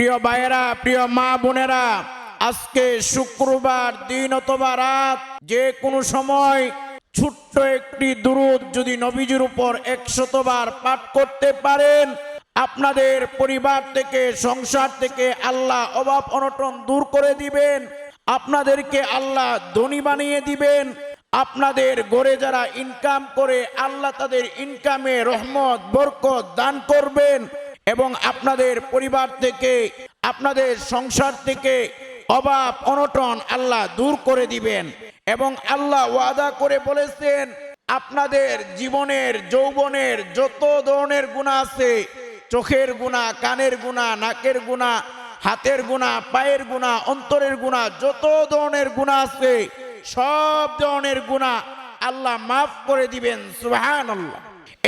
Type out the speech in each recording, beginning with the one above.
প্রিয় ভাইয়েরা, প্রিয় মা বোনেরা, আজকে শুক্রবার দিন অথবা রাত, যে কোনো সময় ছোট্ট একটি দুরুদ যদি নবীজির উপর একশতবার পাঠ করতে পারেন, আপনাদের পরিবার থেকে, সংসার থেকে আল্লাহ অভাব অনটন দূর করে দিবেন, আপনাদেরকে আল্লাহ ধনী বানিয়ে দিবেন, আপনাদের গড়ে যারা ইনকাম করে, আল্লাহ তাদের ইনকামে রহমত, বরকত দান করবেন এবং আপনাদের পরিবার থেকে, আপনাদের সংসার থেকে অভাব, অনটন আল্লাহ দূর করে দিবেন। এবং আল্লাহ ওয়াদা করে বলেছেন, আপনাদের জীবনের, যৌবনের যত ধরনের গুণা আছে, চোখের গুণা কানের গুণা নাকের গুণা হাতের গুণা পায়ের গুণা অন্তরের গুণা যত ধরনের গুণা আছে, সব ধরনের গুণা আল্লাহ মাফ করে দিবেন সুহান আল্লাহ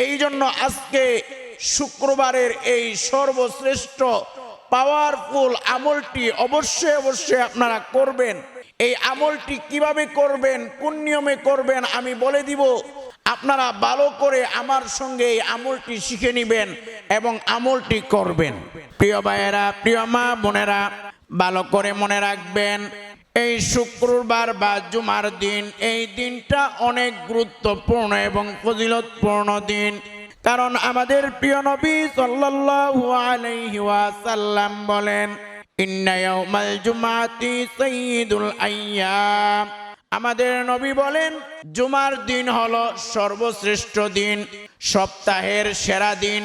এই জন্য আজকে শুক্রবারের এই সর্বশ্রেষ্ঠ পাওয়ারফুল আমলটি অবশ্যই অবশ্যই আপনারা করবেন। এই আমলটি কীভাবে করবেন, কোন নিয়মে করবেন, আমি বলে দিব। আপনারা ভালো করে আমার সঙ্গে এই আমলটি শিখে নেবেন এবং আমলটি করবেন। প্রিয় ভাইয়েরা, প্রিয় মা বোনেরা, ভালো করে মনে রাখবেন, এই শুক্রবার বা জুমার দিন, এই দিনটা অনেক গুরুত্বপূর্ণ এবং ফজিলতপূর্ণ দিন। কারণ আমাদের প্রিয় নবী সাল্লাল্লাহু আলাইহি ওয়াসাল্লাম বলেন, ইন্না ইয়াউমাল জুমাতি সাইয়্যিদুল আইয়াম। আমাদের নবী বলেন, জুমার দিন হলো সর্বশ্রেষ্ঠ দিন, সপ্তাহের সেরা দিন,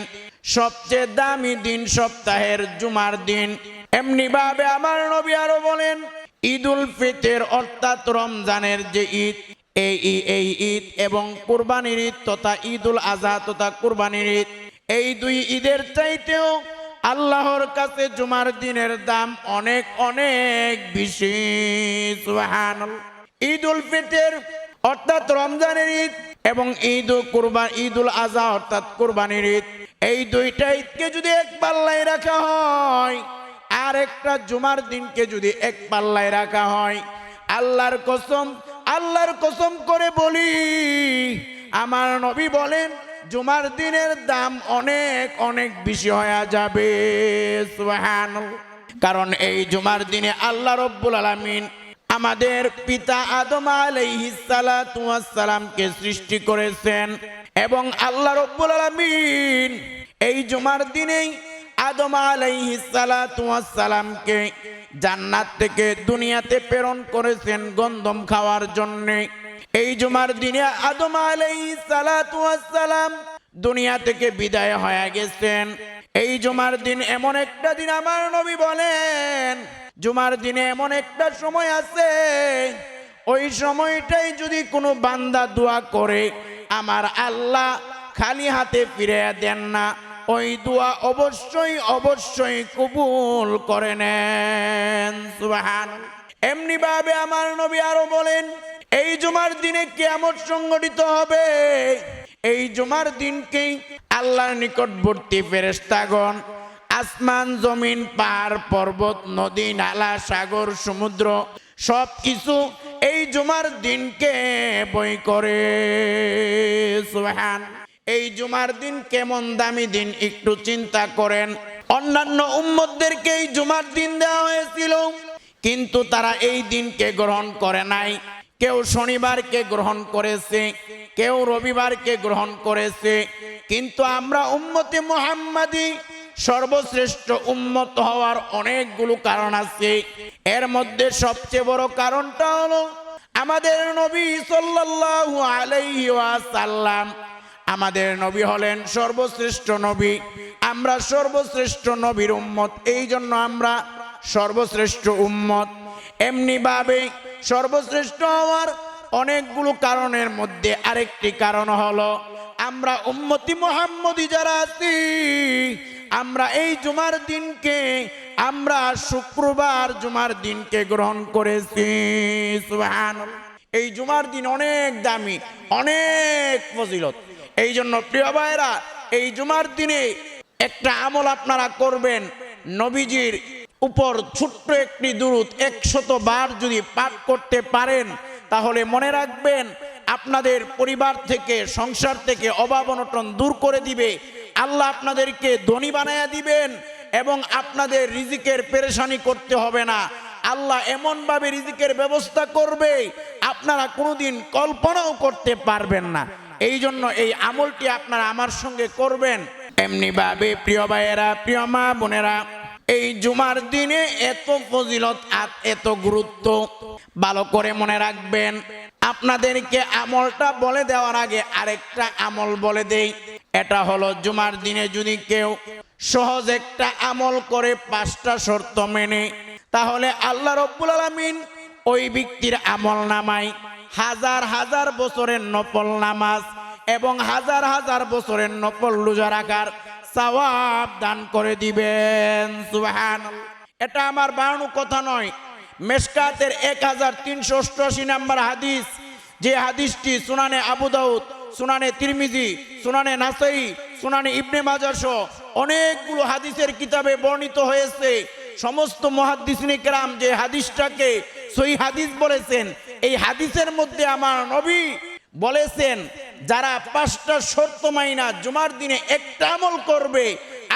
সবচেয়ে দামি দিন সপ্তাহের জুমার দিন। এমনি ভাবে আমার নবী আরও বলেন, ঈদুল ফিতর অর্থাৎ রমজানের যে ঈদ এই এই ঈদ এবং কুরবানির ঈদ তথা ঈদুল আজহা তথা কুরবানির ঈদ, এই দুই ঈদের চাইতেও আল্লাহর কাছে জুমার দিনের দাম অনেক অনেক বেশি সুবহানাল্লাহ। ঈদুল ফিতর অর্থাৎ রমজানের ঈদ এবং ঈদ কুরবান ঈদুল আজহা অর্থাৎ কুরবানির ঈদ, এই দুইটা ঈদকে যদি এক পাল্লায় রাখা হয় আর একটা জুমার দিনকে যদি এক পাল্লায় রাখা হয়, আল্লাহর কসম আল্লাহর কসম করে বলি, আমার নবী বলেন, জুমার দিনের দাম অনেক অনেক বেশি হয়ে যাবে। কারণ এই জুমার দিনে আল্লাহ রব্বুল আলামিন আমাদের পিতা আদম আলাইহিসসালামকে সৃষ্টি করেছেন এবং আল্লাহ রব্বুল আলামিন এই জুমার দিনেই আদম আলাইহি আলাইহিসসালামকে জান্নাত থেকে দুনিয়াতে প্রেরণ করেছেন গন্ধম খাওয়ার জন্য। এই জুমার দিনে আদম আলাইহিসসালাম দুনিয়া থেকে বিদায় হয়ে গেছেন। এই জুমার দিন এমন একটা দিন আমার নবী বলেন, জুমার দিনে এমন একটা সময় আছে, ওই সময়টাই যদি কোনো বান্দা দোয়া করে, আমার আল্লাহ খালি হাতে ফিরে দেন না। ওই দোয়া অবশ্যই অবশ্যই কবুল করে নেন। সুবাহান। এমনি ভাবে আমার নবী আরও বলেন, এই জুমার দিনে কেমন সংগঠিত হবে। এই জুমার দিনকেই আল্লাহর নিকটবর্তী ফেরেস্তাগণ আসমান, জমিন, পাহাড়, পর্বত, নদী, নালা, সাগর, সমুদ্র সব কিছু এই জুমার দিনকে বই করে। সুবহান। এই জুমার দিন কেমন দামি দিন একটু চিন্তা করেন। অন্যান্য উম্মতদেরকে এই জুমার দিন দেওয়া হয়েছিল, কিন্তু তারা এই দিনকে গ্রহণ করে নাই। কেউ শনিবারকে গ্রহণ করেছে, কেউ রবিবারকে গ্রহণ করেছে, কিন্তু আমরা উম্মতে মোহাম্মদী সর্বশ্রেষ্ঠ উম্মত হওয়ার অনেকগুলো কারণ আছে। এর মধ্যে সবচেয়ে বড় কারণটা হলো আমাদের নবী সাল্লাল্লাহু আলাইহি ওয়াসাল্লাম আমাদের নবী হলেন সর্বশ্রেষ্ঠ নবী। আমরা সর্বশ্রেষ্ঠ নবীর উম্মত, এই জন্য আমরা সর্বশ্রেষ্ঠ উম্মত। এমনি ভাবে সর্বশ্রেষ্ঠ হওয়ার অনেকগুলো কারণের মধ্যে আরেকটি কারণ হলো, আমরা উম্মতি মোহাম্মদি যারা আছি, আমরা এই জুমার দিনকে, আমরা শুক্রবার জুমার দিনকে গ্রহণ করেছি। এই জুমার দিন অনেক দামি, অনেক ফজিলত। এই জন্য প্রিয় ভাইরা এই জুমার দিনে একটা আমল আপনারা করবেন। নবীজির উপর ছোট্ট একটি দুরুদ একশত বার যদি পাঠ করতে পারেন, তাহলে মনে রাখবেন আপনাদের পরিবার থেকে, সংসার থেকে অভাব অনটন দূর করে দিবে। আল্লাহ আপনাদেরকে ধনী বানায়া দিবেন এবং আপনাদের রিজিকের পেরেশানি করতে হবে না। আল্লাহ এমনভাবে রিজিকের ব্যবস্থা করবে, আপনারা কোনোদিন কল্পনাও করতে পারবেন না। এই জন্য এই আমলটি আপনারা আমার সঙ্গে করবেন। এমনি ভাবে প্রিয় ভাইয়েরা, প্রিয় মা বোনেরা, এই জুমার দিনে এত ফজিলত আর এত গুরুত্ব, ভালো করে মনে রাখবেন, আপনাদেরকে আমলটা বলে দেওয়ার আগে আরেকটা আমল বলে দেই। এটা হলো জুমার দিনে যদি কেউ সহজ একটা আমল করে পাঁচটা শর্ত মেনে, তাহলে আল্লাহ রব্বুল আলমিন ওই ব্যক্তির আমল নামায় হাজার হাজার বছরের নফল নামাজ এবং হাজার হাজার বছরের নফল রোজা রাখার সওয়াব দান করে দিবেন সুবহান এটা আমার বানানো কথা নয়। মেশকাতের এক হাজার তিনশো অষ্টআশি নাম্বার হাদিস, যে হাদিসটি সুনানে আবু দাউদ, সুনানে তিরমিজি, সুনানে নাসাই, সুনানে ইবনে মাজারসহ অনেকগুলো হাদিসের কিতাবে বর্ণিত হয়েছে। সমস্ত মহাদ্দিসিনী কেরাম যে হাদিসটাকে সই হাদিস বলেছেন এই হাদিসের মধ্যে আমার নবী বলেছেন, যারা পাঁচটা শর্ত মাইনা জুমার দিনে একটা আমল করবে,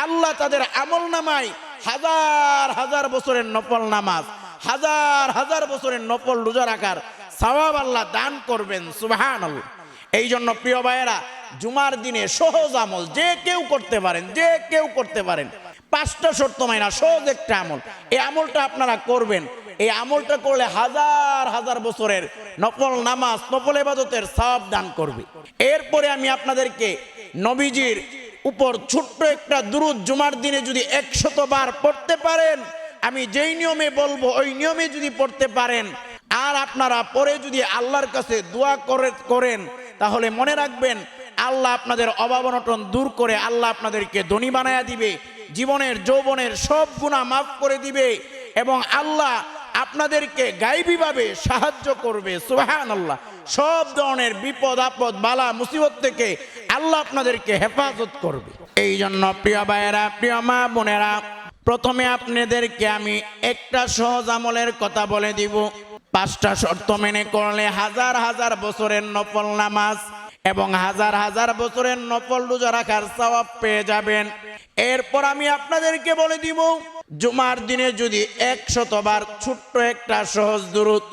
আল্লাহ তাদের আমল নামায় হাজার হাজার বছরের নফল নামাজ, হাজার হাজার বছরের নফল রোজা রাখার সওয়াব আল্লাহ দান করবেন সুবহান এই জন্য প্রিয় ভাইয়েরা, জুমার দিনে সহজ আমল যে কেউ করতে পারেন, যে কেউ করতে পারেন। পাঁচটা শর্ত মাইনা সহজ একটা আমল। এই আমলটা আপনারা করবেন এই আমলটা করলে হাজার হাজার বছরের নফল নামাজ, নফল এবাদতের সওয়াব দান করবে। এরপরে আমি আপনাদেরকে নবীজির উপর ছোট্ট একটা দুরুদ জুমার দিনে যদি একশত বার পড়তে পারেন, আমি যেই নিয়মে বলব, ওই নিয়মে যদি পড়তে পারেন, আর আপনারা পরে যদি আল্লাহর কাছে দোয়া করে, করেন, তাহলে মনে রাখবেন আল্লাহ আপনাদের অভাব অনটন দূর করে আল্লাহ আপনাদেরকে ধনী বানায়া দিবে, জীবনের, যৌবনের সব গুণা মাফ করে দিবে এবং আল্লাহ আপনাদেরকে গাইবীভাবে সাহায্য করবে সুবাহান আল্লাহ সব ধরনের বিপদ, আপদ, বালা, মুসিবত থেকে আল্লাহ আপনাদেরকে হেফাজত করবে। এই জন্য প্রিয় ভাইয়েরা, প্রিয় মা বোনেরা, প্রথমে আপনাদেরকে আমি একটা সহজ আমলের কথা বলে দিব। পাঁচটা শর্ত মেনে করলে হাজার হাজার বছরের নফল নামাজ এবং হাজার হাজার বছরের নফল রোজা রাখার সওয়াব পেয়ে যাবেন। এরপর আমি আপনাদেরকে বলে দিব জুমার দিনে যদি একশতবার ছোট্ট একটা সহজ দূরত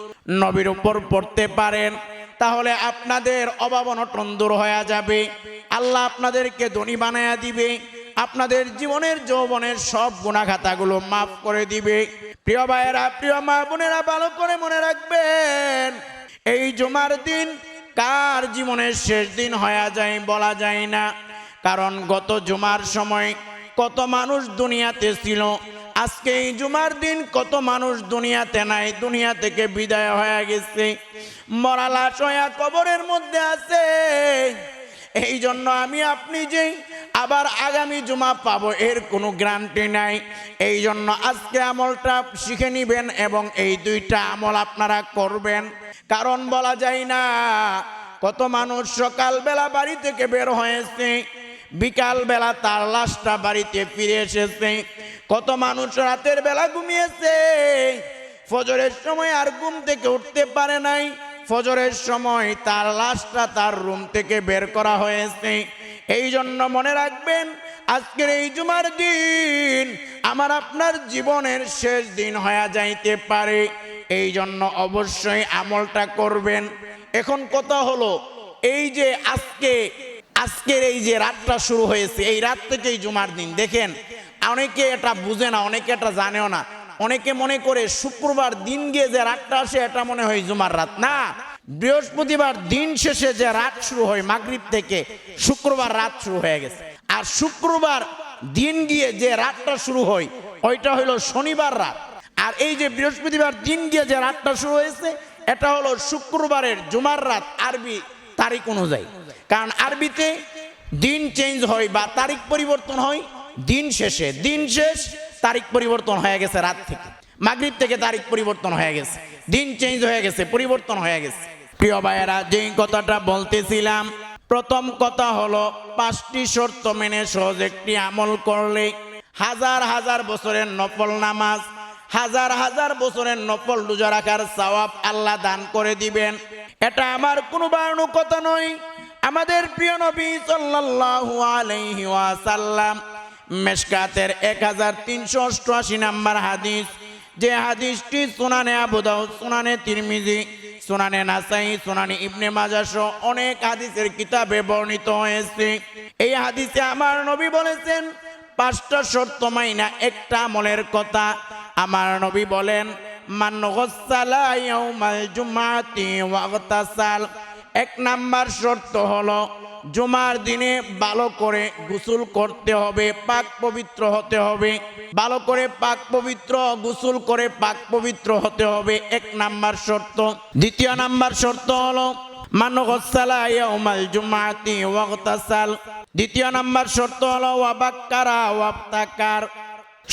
নবীর উপর পড়তে পারেন, তাহলে আপনাদের অভাব অনটন দূর হয়ে যাবে। আল্লাহ আপনাদেরকে ধনী বানায়া দিবে। আপনাদের জীবনের যৌবনের সব গুণাখাতাগুলো মাফ করে দিবে। প্রিয় ভাইয়েরা, প্রিয় মা বোনেরা, ভালো করে মনে রাখবেন, এই জুমার দিন কার জীবনের শেষ দিন হয়ে যায় বলা যায় না। কারণ গত জুমার সময় কত মানুষ দুনিয়াতে ছিল আজকে এই জুমার দিন কত মানুষ দুনিয়াতে নাই, দুনিয়া থেকে বিদায় হয়ে গেছে। মরালা সয়া কবরের মধ্যে আছে। এই জন্য আমি আপনি যেই আবার আগামী জুমা পাবো, এর কোনো গ্যারান্টি নাই। এই জন্য আজকে আমলটা শিখে নিবেন এবং এই দুইটা আমল আপনারা করবেন। কারণ বলা যায় না, কত মানুষ সকালবেলা বাড়ি থেকে বের হয়েছে, বিকালবেলা তার লাশটা বাড়িতে ফিরে এসেছে। কত মানুষ রাতের বেলা ঘুমিয়েছে। ফজরের সময় আর ঘুম থেকে উঠতে পারে নাই। ফজরের সময় তার লাশটা তার রুম থেকে বের করা হয়েছে। এই জন্য মনে রাখবেন, আজকের এই জুমার দিন আমার আপনার জীবনের শেষ দিন হয়ে যাইতে পারে। এই জন্য অবশ্যই আমলটা করবেন। এখন কথা হলো, এই যে আজকে, আজকের এই যে রাতটা শুরু হয়েছে, এই রাত থেকেই জুমার দিন। দেখেন অনেকে এটা বুঝে না, অনেকে এটা জানেও না। অনেকে মনে করে শুক্রবার দিন গিয়ে যে রাতটা আসে, এটা মনে হয় জুমার রাত। না, বৃহস্পতিবার দিন শেষে যে রাত শুরু হয় মাগরিব থেকে, শুক্রবার রাত শুরু হয়ে গেছে। আর শুক্রবার দিন গিয়ে যে রাতটা শুরু হয়, ওইটা হলো শনিবার রাত। আর এই যে বৃহস্পতিবার দিন গিয়ে যে রাতটা শুরু হয়েছে, এটা হলো শুক্রবারের জুমার রাত আরবি তারিখ অনুযায়ী। কারণ আরবিতে দিন চেঞ্জ হয় বা তারিখ পরিবর্তন হয় দিন শেষে, দিন শেষ তারিখ পরিবর্তন হয়ে গেছে রাত থেকে। মাগরিব থেকে তারিখ পরিবর্তন হয়ে গেছে। দিন চেঞ্জ হয়ে গেছে, পরিবর্তন হয়ে গেছে। প্রিয় ভাইয়েরা, যেই কথাটা বলতেছিলাম, প্রথম কথা হলো, পাঁচটি শর্ত মেনে সহজ একটি আমল করলে হাজার হাজার বছরের নফল নামাজ, হাজার হাজার বছরের নফল রোজা রাখার সওয়াব আল্লাহ দান করে দিবেন। এটা আমার কোনো বাড়ানো কথা নয়। আমাদের প্রিয় নবী সাল্লাল্লাহু আলাইহি ওয়াসাল্লাম মেশকাতের এক হাজার তিনশো অষ্টআশি নাম্বার হাদিস। যে হাদিসটি সুনানে আবুদাউ সুনানে তিরমিজি, সুনানে নাসাই, সুনানে ইবনে মাজা সহ অনেক হাদিসের কিতাবে বর্ণিত হয়েছে। এই হাদিসে আমার নবী বলেছেন, পাঁচটা শর্ত মাইনা একটা আমলের কথা। আমার নবী বলেন এক নাম্বার শর্ত হলো জুমার দিনে ভালো করে গোসল করতে হবে, পাক পবিত্র হতে হবে। ভালো করে পাক পবিত্র, গোসল করে পাক পবিত্র হতে হবে, এক নাম্বার শর্ত। দ্বিতীয় নাম্বার শর্ত হলো দ্বিতীয় নাম্বার শর্ত হলো ওয়াবাক্কারা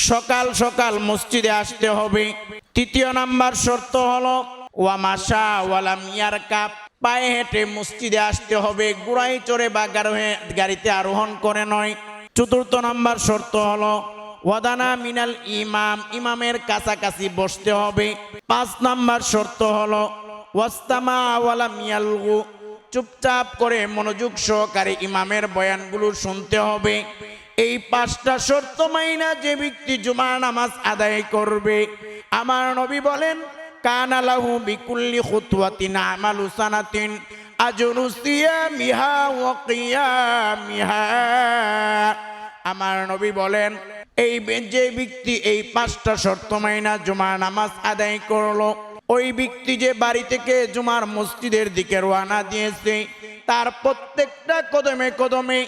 সকাল সকাল মসজিদে আসতে হবে। তৃতীয় নাম্বার শর্ত হলো ওয়ামাশা ওয়ালাম ইয়ারকাপ পায়ে হেঁটে মসজিদে আসতে হবে, গুড়াই চড়ে বা গারোহে- গাড়িতে আরোহণ করে নয়। চতুর্থ নাম্বার শর্ত হলো, ওয়াদানা মিনাল ইমাম, ইমামের কাছাকাছি বসতে হবে। পাঁচ নাম্বার শর্ত হলো, ওয়াস্তামা ওয়ালাম ইয়ালগু চুপচাপ করে মনোযোগ সহকারে ইমামের বয়ানগুলো শুনতে হবে। এই পাঁচটা শর্ত মাইনা যে ব্যক্তি জুমার নামাজ আদায় করবে, আমার নবী বলেন কানালাহু বিকুল্লি খুতওয়াতিন আমালু সানাতিন আজরু সিয়ামিহা আমার নবী বলেন, এই যে ব্যক্তি এই পাঁচটা শর্ত মাইনা জুমার নামাজ আদায় করল, ওই ব্যক্তি যে বাড়ি থেকে জুমার মসজিদের দিকে রওনা দিয়েছে, তার প্রত্যেকটা কদমে কদমে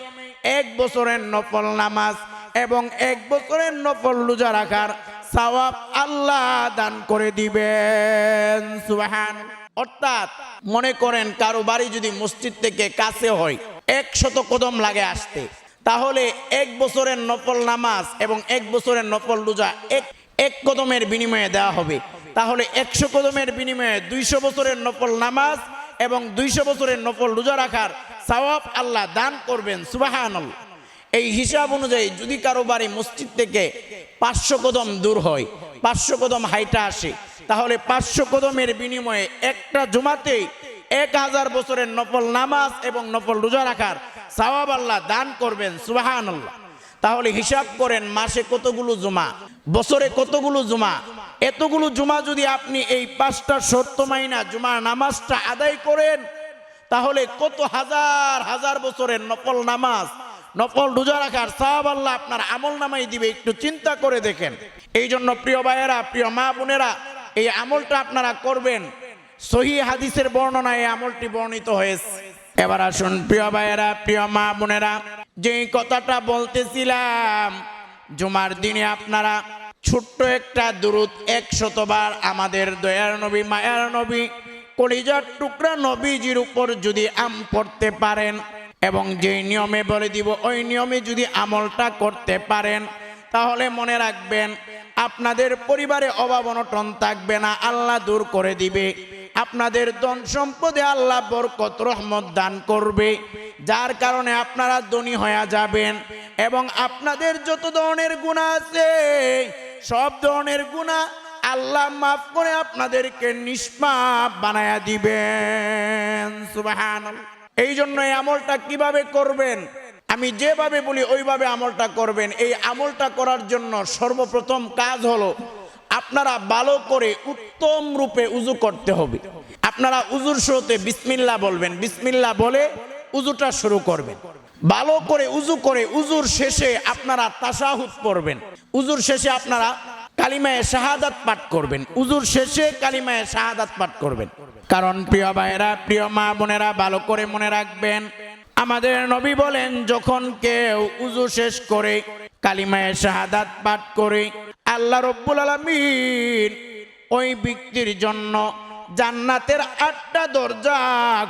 এক বছরের নফল নামাজ এবং এক বছরের নফল রোজা রাখার সওয়াব আল্লাহ দান করে দিবেন, সুবহান। অর্থাৎ মনে করেন কারও বাড়ি যদি মসজিদ থেকে কাছে হয়, একশত কদম লাগে আসতে। তাহলে এক বছরের নফল নামাজ এবং এক বছরের নফল রোজা এক এক কদমের বিনিময়ে দেওয়া হবে। তাহলে একশো কদমের বিনিময়ে দুইশো বছরের নফল নামাজ এবং দুইশো বছরের নফল রোজা রাখার সওয়াব আল্লাহ দান করবেন সুবাহান এই হিসাব অনুযায়ী যদি কারও বাড়ি মসজিদ থেকে পাঁচশো কদম দূর হয়, পাঁচশো কদম হাইটা আসে, তাহলে পাঁচশো কদমের বিনিময়ে একটা জুমাতেই এক হাজার বছরের নফল নামাজ এবং নফল রোজা রাখার সওয়াব আল্লাহ দান করবেন সুবাহান তাহলে হিসাব করেন মাসে কতগুলো জুমা, বছরে কতগুলো জুমা? এতগুলো জুমা যদি আপনি এই পাঁচটা সত্য মাইনা জুমার নামাজটা আদায় করেন, তাহলে কত হাজার হাজার বছরের নকল নামাজ নফল রোজা রাখার সাহাব আল্লাহ আপনার আমল নামাই দিবে, একটু চিন্তা করে দেখেন। এই জন্য প্রিয় ভাইয়েরা, প্রিয় মা বোনেরা, এই আমলটা আপনারা করবেন। সহি হাদিসের বর্ণনায় এই আমলটি বর্ণিত হয়েছে। এবার আসুন প্রিয় ভাইয়েরা, প্রিয় মা বোনেরা, যেই কথাটা বলতেছিলাম, জুমার দিনে আপনারা ছোট্ট একটা দূরত একশতবার আমাদের দয়ার নবী, মায়ার নবী, কলিজার টুকরা নবীজির উপর যদি আম পড়তে পারেন এবং যে নিয়মে বলে দিব, ওই নিয়মে যদি আমলটা করতে পারেন, তাহলে মনে রাখবেন, আপনাদের পরিবারে অভাব অনটন থাকবে না, আল্লাহ দূর করে দিবে। আপনাদের ধন সম্পদে আল্লাহ বরকত, রহমত দান করবে। যার কারণে আপনারা ধনী হয়ে যাবেন এবং আপনাদের যত ধরনের গুণা আছে, সব ধরনের গুণা আল্লাহ মাফ করে আপনাদেরকে নিষ্পাপ বানায়া দিবেন। সুবাহান এই জন্য এই আমলটা কীভাবে করবেন? আমি যেভাবে বলি, ওইভাবে আমলটা করবেন। এই আমলটা করার জন্য সর্বপ্রথম কাজ হলো, আপনারা ভালো করে উত্তম রূপে উজু করতে হবে। আপনারা উজুর শুরুতে বিসমিল্লা বলবেন। বিসমিল্লা বলে উজুটা শুরু করবেন। ভালো করে উজু করে উজুর শেষে আপনারা তাসাহুদ পড়বেন। উজুর শেষে আপনারা কালিমায়ে শাহাদাত পাঠ করবেন। উজুর শেষে কালিমায়ে শাহাদাত পাঠ করবেন। কারণ প্রিয় ভাইয়েরা, প্রিয় মা বোনেরা, ভালো করে মনে রাখবেন, আমাদের নবী বলেন, যখন কেউ উজু শেষ করে, কালিমায়ে শাহাদাত পাঠ করে, আল্লাহ রব্বুল আলমিন ওই ব্যক্তির জন্য জান্নাতের আটটা দরজা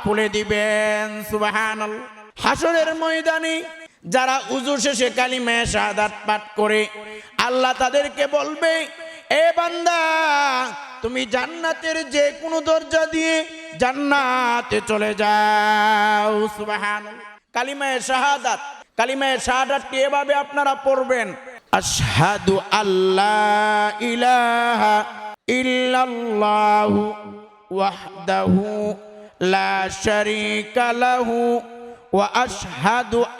খুলে দিবেন সুবাহান হাসরের ময়দানে যারা উজু শেষে কালিমায়ে শাহাদাত পাঠ করে, আল্লাহ তাদেরকে বলবে, এ বান্দা, তুমি জান্নাতের যে কোনো দরজা দিয়ে জান্নাতে চলে যাও। সুবাহান কালিমায়ে শাহাদাত, কালিমায়ে শাহাদাতটি এভাবে আপনারা পড়বেন? আশহাদু আল্লাহ ইলাহা ইল্লাল্লাহু ওয়াহদাহু লা শারীকা লাহু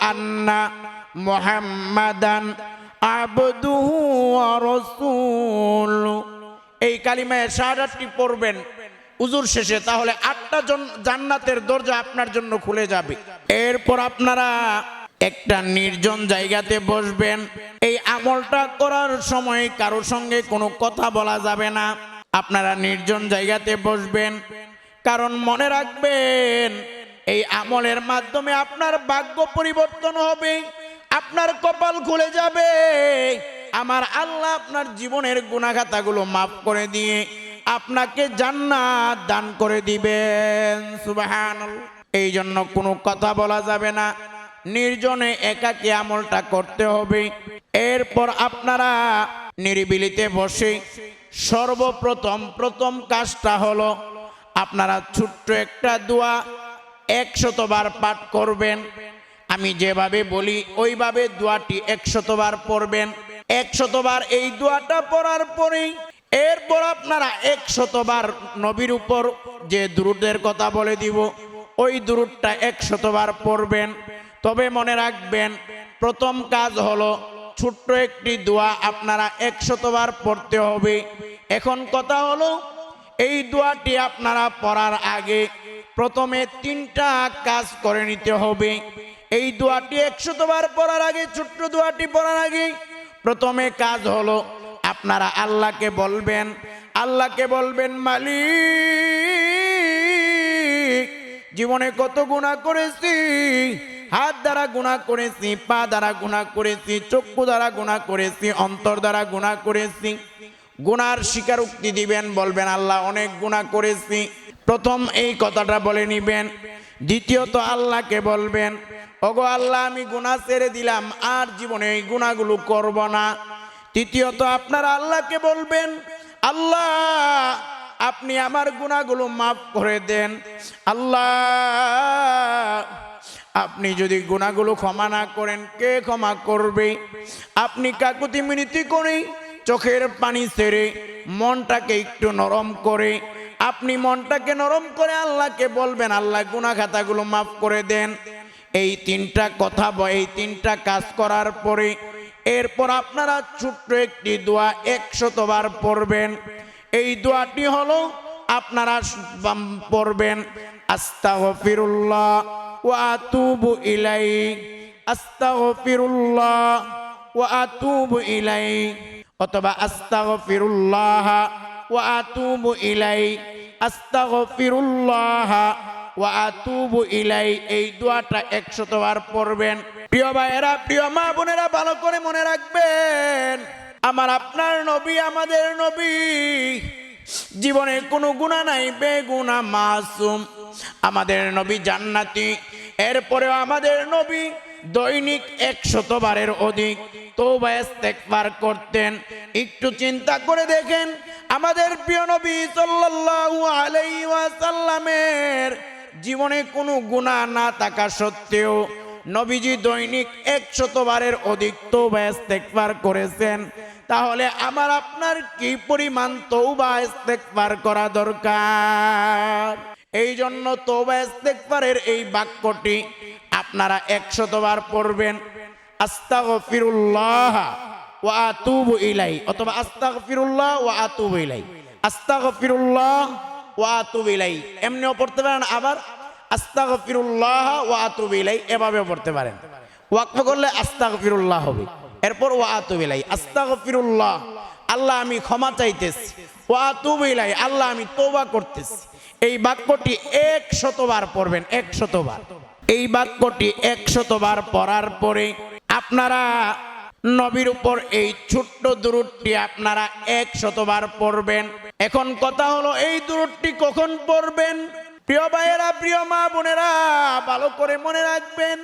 আন্না মুহাম্মাদান আবদুহু ওয়া রাসূলু। এই কালিমায় শাহাদাতটি পড়বেন। উজুর শেষে, তাহলে আটটা জন জান্নাতের দরজা আপনার জন্য খুলে যাবে। এরপর আপনারা একটা নির্জন জায়গাতে বসবেন। এই আমলটা করার সময় কারোর সঙ্গে কোনো কথা বলা যাবে না। আপনারা নির্জন জায়গাতে বসবেন। কারণ মনে রাখবেন এই আমলের মাধ্যমে আপনার ভাগ্য পরিবর্তন হবে, আপনার কপাল খুলে যাবে। আমার আল্লাহ আপনার জীবনের গুণাখাতাগুলো মাফ করে দিয়ে আপনাকে জান্নাত দান করে দিবেন। সুবাহান এই জন্য কোনো কথা বলা যাবে না। নির্জনে একাকে আমলটা করতে হবে। এরপর আপনারা নিরিবিলিতে বসে সর্বপ্রথম প্রথম কাজটা হলো আপনারা ছোট্ট একটা দোয়া একশতবার পাঠ করবেন। আমি যেভাবে বলি, ওইভাবে দোয়াটি একশতবার পড়বেন। একশতবার এই দোয়াটা পড়ার পরেই, এরপর আপনারা একশতবার নবীর উপর যে দুরুদের কথা বলে দিব, ওই দুরুদটা একশতবার পড়বেন। তবে মনে রাখবেন, প্রথম কাজ হলো ছোট্ট একটি দোয়া আপনারা একশতবার পড়তে হবে। এখন কথা হলো, এই দোয়াটি আপনারা পড়ার আগে প্রথমে তিনটা কাজ করে নিতে হবে। এই দোয়াটি একশতবার পড়ার আগে, ছোট্ট দোয়াটি পড়ার আগে। প্রথমে কাজ হলো, আপনারা আল্লাহকে বলবেন আল্লাহকে বলবেন, মালিক, জীবনে কত গুণা করেছি, হাত দ্বারা গুণা করেছি, পা দ্বারা গুণা করেছি, চক্ষু দ্বারা গুণা করেছি, অন্তর দ্বারা গুণা করেছি। গুনার স্বীকারোক্তি দিবেন, বলবেন, আল্লাহ অনেক গুণা করেছি। প্রথম এই কথাটা বলে নিবেন। দ্বিতীয়ত আল্লাহকে বলবেন, ওগো আল্লাহ, আমি গুনাহ ছেড়ে দিলাম, আর জীবনে এই গুণাগুলো করব না। তৃতীয়ত, আপনারা আল্লাহকে বলবেন, আল্লাহ, আপনি আমার গুণাগুলো মাফ করে দেন। আল্লাহ, আপনি যদি গুণাগুলো ক্ষমা না করেন, কে ক্ষমা করবে? আপনি কাকুতি মিনতি করে চোখের পানি ছেড়ে মনটাকে একটু নরম করে আপনি মনটাকে নরম করে আল্লাহকে বলবেন, আল্লাহ গুনা খাতাগুলো মাফ করে দেন। এই তিনটা কথা এই তিনটা কাজ করার পরে এরপর আপনারা ছোট্ট একটি দোয়া একশতবার পড়বেন। এই দোয়াটি হলো, আপনারা পড়বেন, আস্তাগফিরুল্লাহ ওয়া আতুবু ইলাই আস্তাগফিরুল্লাহ ওয়া আতুবু ইলাই অথবা ওয়া আতুবু ইলাই আস্তাগফিরুল্লাহ ওয়া আতুবু ইলাই এই দোয়াটা একশতবার পড়বেন। প্রিয় ভাইয়েরা, প্রিয় মা বোনেরা, ভালো করে মনে রাখবেন, আমার আপনার নবী, আমাদের নবী, জীবনে কোনো গুণা নাই বেগুনা মাসুম। আমাদের নবী জান্নাতি, এরপরেও আমাদের নবী দৈনিক একশতবারের অধিক। তৌবা ইস্তেগফার করতেন। একটু চিন্তা করে দেখেন আমাদের প্রিয় নবী সাল্লাল্লাহু আলাইহি ওয়াসাল্লামের জীবনে কোনো গুনাহ না থাকা সত্ত্বেও নবীজি দৈনিক একশতবারের অধিক তৌবা ইস্তেগফার করেছেন। তাহলে আমার আপনার কি পরিমাণ তৌবা ইস্তেগফার করা দরকার? এই জন্য তৌবা ইস্তেগফারের এই বাক্যটি আপনারা একশতবার পড়বেন। আস্তাগফিরুল্লাহ। ওয়া আতুবু ইলাই অথবা আস্তাগফিরুল্লাহ ওয়া আতুবু ইলাই আস্তাগফিরুল্লাহ ওয়া আতুবু ইলাই এমনিও পড়তে পারেন, আবার আস্তাগফিরুল্লাহ ওয়া আতুবু ইলাই এভাবেও পড়তে পারেন। ওয়াকফ করলে আস্তাগফিরুল্লাহ হবে। এরপর ওয়া আতুবু ইলাই আস্তাগফিরুল্লাহ, আল্লাহ আমি ক্ষমা চাইতেছি। ওয়া আতুবু ইলাই আল্লাহ আমি তওবা করতেছি। এই বাক্যটি এক শতবার পড়বেন এক শতবার এই বাক্যটি এক শতবার পড়ার পরে আপনারা নবীর উপর এই ছোট্ট দূরটি আপনারা এক শতবার পড়বেন। এখন কথা হলো, এই দূরটি কখন পড়বেন? প্রিয় ভাইয়েরা, প্রিয় মা বোনেরা, ভালো করে মনে রাখবেন,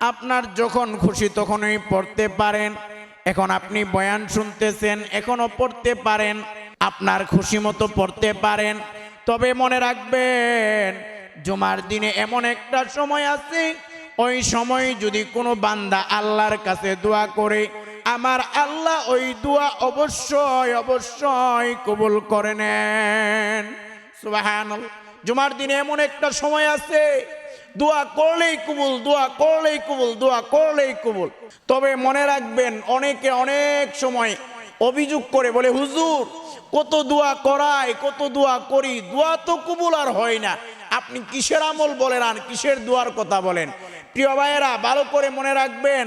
আপনার যখন খুশি তখনই পড়তে পারেন। এখন আপনি বয়ান শুনতেছেন, এখনও পড়তে পারেন, আপনার খুশি মতো পড়তে পারেন। তবে মনে রাখবেন, জুমার দিনে এমন একটা সময় আছে ওই সময় যদি কোনো বান্দা আল্লাহর কাছে দোয়া করে, আমার আল্লাহ ওই দোয়া অবশ্যই অবশ্যই কবুল করে নেন। সুবহানাল্লাহ। জুমার দিনে এমন একটা সময় আছে, দোয়া করলেই কবুল, দোয়া করলেই কবুল, দোয়া করলেই কবুল। তবে মনে রাখবেন, অনেকে অনেক সময় অভিযোগ করে বলে, হুজুর, কত দোয়া করায় কত দোয়া করি, দোয়া তো কবুল আর হয় না। আপনি কিসের আমল বলেন আর কিসের দোয়ার কথা বলেন? প্রিয় ভাইয়েরা, ভালো করে মনে রাখবেন,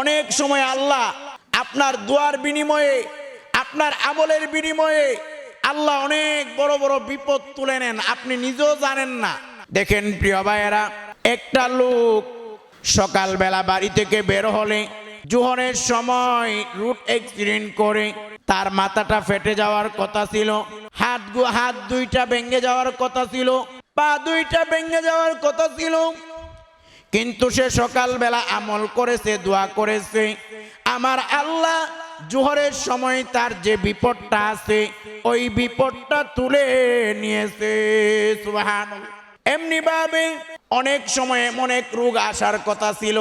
অনেক সময় আল্লাহ আপনার দোয়ার বিনিময়ে, আপনার আমলের বিনিময়ে আল্লাহ অনেক বড় বড় বিপদ তুলে নেন, আপনি নিজেও জানেন না। দেখেন প্রিয় ভাইয়েরা, একটা লোক সকালবেলা বাড়ি থেকে বের হলে, জোহরের সময় রুট অ্যাক্সিডেন্ট করে, তার মাথাটা ফেটে যাওয়ার কথা ছিল, হাত হাত দুইটা ভেঙে যাওয়ার কথা ছিল, পা দুইটা ভেঙে যাওয়ার কথা ছিল কিন্তু সে সকালবেলা আমল করেছে, দোয়া করেছে। আমার আল্লাহ জোহরের সময় তার যে বিপদটা আছে, ওই বিপদটা তুলে নিয়েছে সুবহান এমনি ভাবে অনেক সময় এমন এক রোগ আসার কথা ছিল।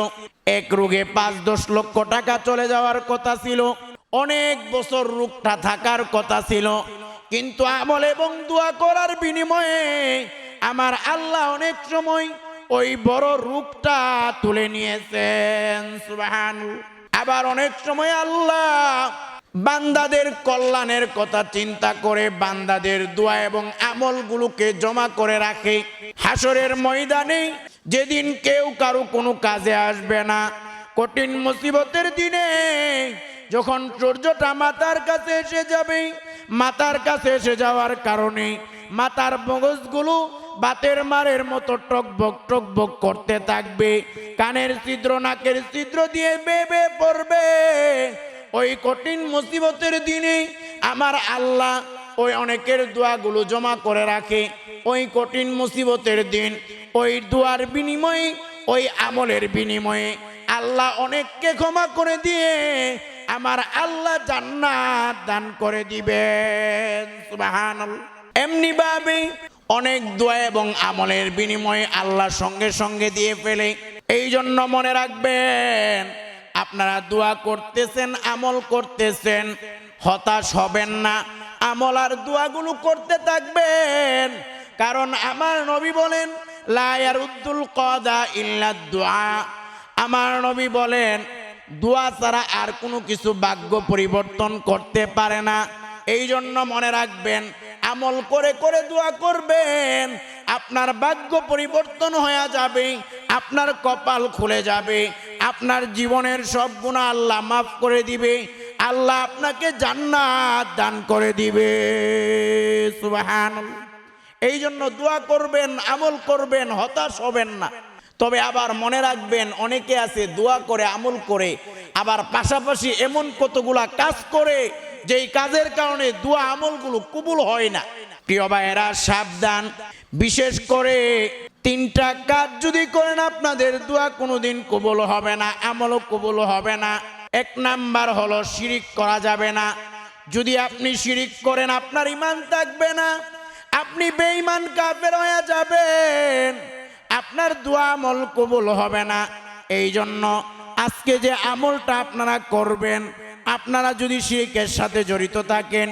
এক রোগে পাঁচ দশ লক্ষ টাকা চলে যাওয়ার কথা ছিল। অনেক বছর রোগটা থাকার কথা ছিল। কিন্তু আমল এবং দোয়া করার বিনিময়ে আমার আল্লাহ অনেক সময় ওই বড় রূপটা তুলে নিয়েছেন সুবাহান আবার অনেক সময় আল্লাহ বান্দাদের কল্যাণের কথা চিন্তা করে বান্দাদের দোয়া এবং আমলগুলোকে জমা করে রাখে। হাসরের ময়দানে যেদিন কেউ কারও কোনো কাজে আসবে না, কঠিন মুসিবতের দিনে যখন সূর্যটা মাতার কাছে এসে যাবে, মাতার কাছে এসে যাওয়ার কারণে মাতার মগজগুলো বাতের মারের মতো টকবক টকবক করতে থাকবে। কানের ছিদ্র, নাকের ছিদ্র দিয়ে বেবে পড়বে। ওই কঠিন মুসিবতের দিনে আমার আল্লাহ ওই অনেকের দোয়াগুলো জমা করে রাখে। ওই কঠিন মুসিবতের দিন, ওই দোয়ার বিনিময়ে, ওই আমলের বিনিময়ে আল্লাহ অনেককে ক্ষমা করে দিয়ে আমার আল্লাহ জান্নাত দান করে দিবেন। সুবহানাল্লাহ। এমনি ভাবে অনেক দোয়া এবং আমলের বিনিময়ে আল্লাহ সঙ্গে সঙ্গে দিয়ে ফেলে। এই জন্য মনে রাখবেন, আপনারা দোয়া করতেছেন, আমল করতেছেন, হতাশ হবেন না। আমল আর দোয়াগুলো করতে থাকবেন, কারণ আমার নবী বলেন লায়ার উদ্দুল কদা ইল্লা দোয়া। আমার নবী বলেন, দোয়া ছাড়া আর কোনো কিছু ভাগ্য পরিবর্তন করতে পারে না। এই জন্য মনে রাখবেন আমল করে করে দোয়া করবেন। আপনার ভাগ্য পরিবর্তন হয়ে যাবে, আপনার কপাল খুলে যাবে, আপনার জীবনের সব গুণা আল্লাহ মাফ করে দিবে, আল্লাহ আপনাকে জান্নাত দান করে দিবে। সুবহানাল্লাহ। এই জন্য দোয়া করবেন, আমল করবেন, হতাশ হবেন না। তবে আবার মনে রাখবেন, অনেকে আছে দোয়া করে, আমল করে, আবার পাশাপাশি এমন কতগুলা কাজ করে যেই কাজের কারণে দোয়া আমলগুলো কবুল হয় না। প্রিয় ভাইয়েরা, সাবধান। বিশেষ করে তিনটা কাজ যদি করেন, আপনাদের দোয়া কোনোদিন কবুল হবে না, আমলও কবুল হবে না। এক নাম্বার হলো শিরিক করা যাবে না। যদি আপনি শিরিক করেন, আপনার ইমান থাকবে না। আপনি বেঈমান কাফের হয়ে যাবেন। আপনার দোয়া আমল কবুল হবে না। এই জন্য আজকে যে আমলটা আপনারা করবেন আপনারা যদি শিরিকের সাথে জড়িত থাকেন,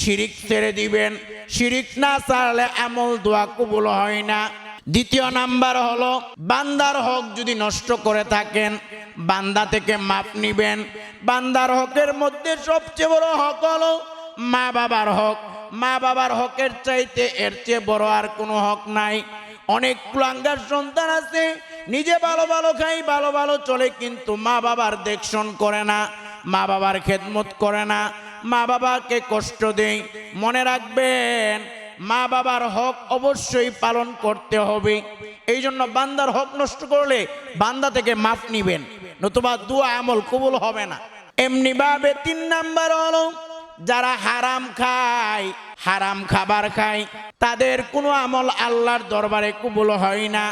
শিরিক ছেড়ে দিবেন। শিরিক না ছাড়লে আমল দোয়া কবুল হয় না। দ্বিতীয় নাম্বার হলো, বান্দার হক যদি নষ্ট করে থাকেন, বান্দা থেকে মাপ নিবেন। বান্দার হকের মধ্যে সবচেয়ে বড় হক হলো মা বাবার হক। মা বাবার হকের চাইতে এর চেয়ে বড় আর কোনো হক নাই। অনেক কুলাঙ্গার সন্তান আছে, নিজে ভালো ভালো খাই ভালো ভালো চলে, কিন্তু মা বাবার দেখশন করে না। মা বাবার খেদমত করে না। মা বাবাকে কষ্ট দেই। মনে রাখবেন, মা বাবার হক অবশ্যই পালন করতে হবে। এই জন্য বান্দার হক নষ্ট করলে বান্দা থেকে মাফ নিবেন, নতুবা দুয়া আমল কবুল হবে না। এমনি ভাবে তিন নাম্বার হলো, যারা হারাম খায়, হারাম খাবার খায়, তাদের কোনো আমল আল্লাহর দরবারে কবুল হয় না।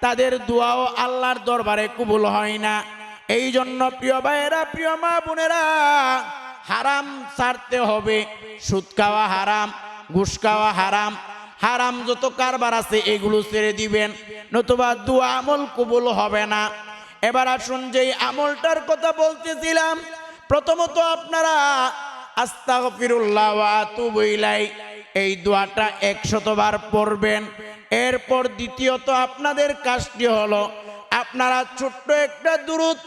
তাদের দোয়াও আল্লাহর দরবারে কবুল হয় না। এই জন্য প্রিয় ভাইয়েরা, প্রিয় মা বোনেরা, হারাম ছাড়তে হবে। সুদ খাওয়া হারাম, ঘুষ খাওয়া হারাম। হারাম যত কারবার আছে, এগুলো ছেড়ে দিবেন, নতুবা দোয়া আমল কবুল হবে না। এবার আসুন, যেই আমলটার কথা বলতেছিলাম, প্রথমত আপনারা আস্তাগফিরুল্লাহ ওয়া আতুবু ইলাই এই দোয়াটা একশতবার পড়বেন। এরপর দ্বিতীয়ত আপনাদের কাজটি হলো, আপনারা ছোট্ট একটা দূরত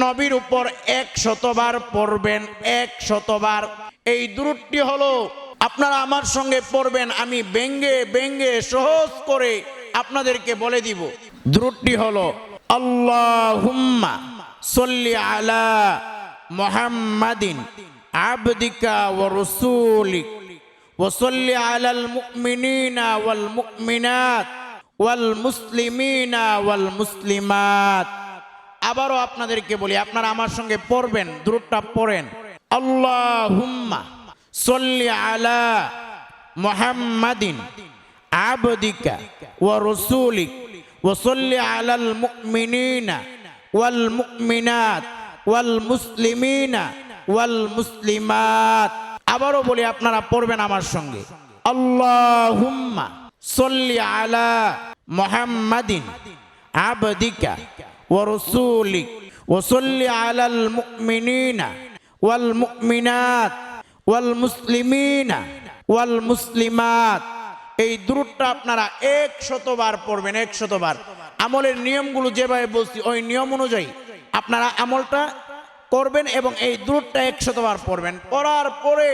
নবীর উপর এক শতবার পড়বেন এক শতবার এই দূরটি হলো আপনারা আমার সঙ্গে পড়বেন আমি ব্যঙ্গে ব্যঙ্গে সহজ করে আপনাদেরকে বলে দিব দূরটি হলো আল্লাহুম্মা সল্লি আলা মুহাম্মাদিন আবদিকা ওয়া রাসূলিক وصل على المؤمنين والمؤمنات والمسلمين والمسلمات আবারও আপনাদেরকে বলি, আপনারা আমার সঙ্গে পড়বেন দ্রুতটা পড়েন। আল্লাহুম্মা সল্লি আলা ওয়া রাসূলিক ওয়া সল্লি মুসলিমিনা আবারও বলি, আপনারা পড়বেন আমার সঙ্গে। আল্লাহুম্মা সল্লি আলা মুহাম্মাদিন আবদিকা ওয়া وصل على المؤمنين والمؤمنات والمسلمين والمسلمات এই দূরটা আপনারা এক শতবার পড়বেন এক শতবার আমলের নিয়মগুলো যেভাবে বলছি, ওই নিয়ম অনুযায়ী আপনারা আমলটা করবেন এবং এই দূরটা একশতবার পড়বেন। পড়ার পরে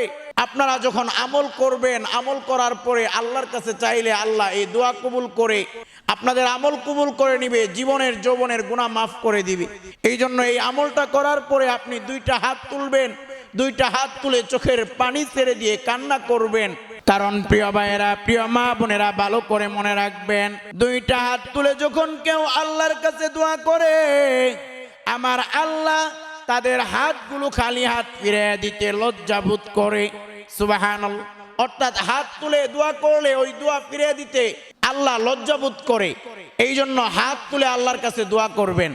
আপনারা যখন আমল করবেন, আমল করার পরে আল্লাহর কাছে চাইলে আল্লাহ এই দোয়া কবুল করে আপনাদের আমল কবুল করে নিবে, জীবনের যৌবনের গুণা মাফ করে দিবে। এই জন্য এই আমলটা করার পরে আপনি দুইটা হাত তুলবেন, দুইটা হাত তুলে চোখের পানি ছেড়ে দিয়ে কান্না করবেন। কারণ প্রিয় ভাইয়েরা, প্রিয় মা বোনেরা, ভালো করে মনে রাখবেন, দুইটা হাত তুলে যখন কেউ আল্লাহর কাছে দোয়া করে, আমার আল্লাহ তাদের হাতগুলো খালি হাত ফিরে দিতে লজ্জাবোধ করে। সুবাহান অর্থাৎ হাত তুলে দোয়া করলে ওই দোয়া ফিরে দিতে আল্লাহ লজ্জাবোধ করে। এই জন্য হাত তুলে আল্লাহর কাছে দোয়া করবেন।